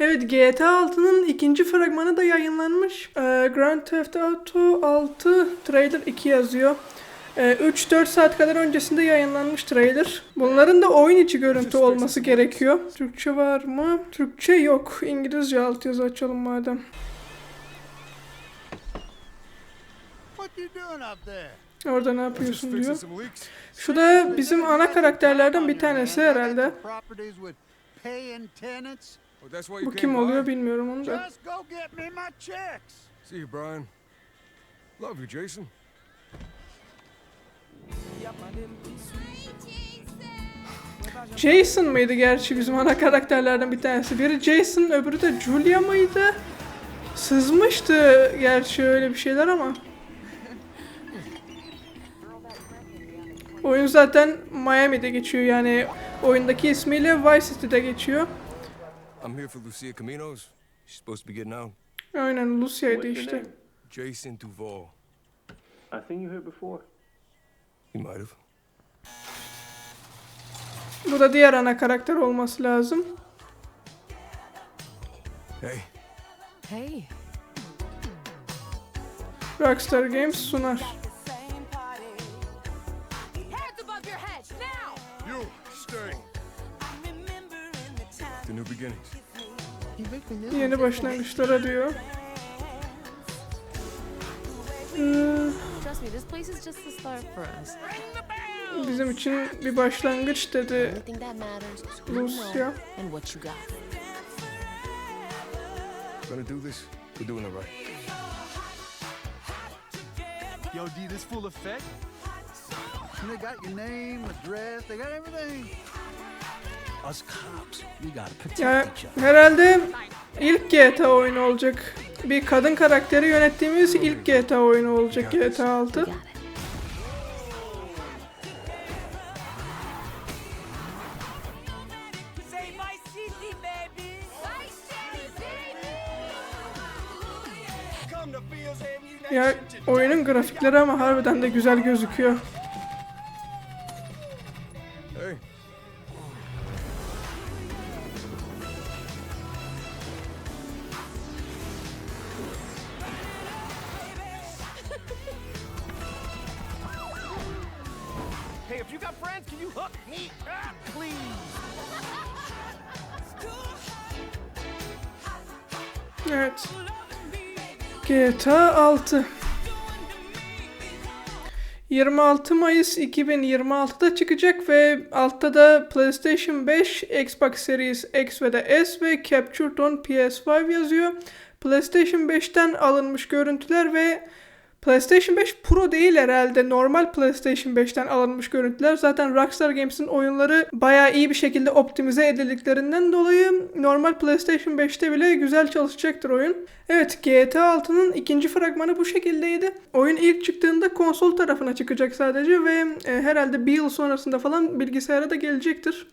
Evet GTA 6'nın ikinci fragmanı da yayınlanmış. Ee, Grand Theft Auto 6 trailer 2 yazıyor. Ee, 3-4 saat kadar öncesinde yayınlanmış trailer. Bunların da oyun içi görüntü olması gerekiyor. Türkçe var mı? Türkçe yok. İngilizce altyazı açalım madem. What you doing up there? Orada ne yapıyorsun diyor. Şu da bizim ana karakterlerden bir tanesi herhalde. Bu kim oluyor bilmiyorum onu da. See you, Brian. Love you, Jason. Jason mıydı gerçi bizim ana karakterlerden bir tanesi. Biri Jason öbürü de Julia mıydı? Sızmıştı gerçi öyle bir şeyler ama. Oyun zaten Miami'de geçiyor yani oyundaki ismiyle Vice City'de geçiyor. I'm here for Lucia Caminos. She's supposed to be getting out. Aynen Lucia'ydı What's your işte. name? Jason Duval. I seen you here before. He might have. Bu da diğer ana karakter olması lazım. Hey, Hey, Rockstar Games sunar. hands above your head now! you stay. The new beginnings. Yeni başlangıçlara diyor. Trust me, this place is just the start for us. bizim için bir başlangıç dedi got. Gonna do this. We're doing it right. Yo, D, this full effect? They got your name, address, they got everything. Us cops, we gotta protect Ya each other. herhalde ilk GTA oyunu olacak. Bir kadın karakteri yönettiğimiz ilk GTA oyunu olacak GTA 6. We got it. Say Vice City, baby. Vice City, Come to Fields Ammunition Ya oyunun grafikleri ama harbiden de güzel gözüküyor. İf you got friends, can you hook me up, please? Evet. GTA 6 26 Mayıs 2026'da çıkacak ve altta da PlayStation 5, Xbox Series X ve de S ve Captured on PS5 yazıyor. PlayStation 5'ten alınmış görüntüler ve PlayStation 5 Pro değil herhalde. Normal PlayStation 5'ten alınmış görüntüler. Zaten Rockstar Games'in oyunları bayağı iyi bir şekilde optimize edildiklerinden dolayı normal PlayStation 5'te bile güzel çalışacaktır oyun. Evet GTA 6'nın ikinci fragmanı bu şekildeydi. Oyun ilk çıktığında konsol tarafına çıkacak sadece ve e, herhalde bir yıl sonrasında falan bilgisayara da gelecektir.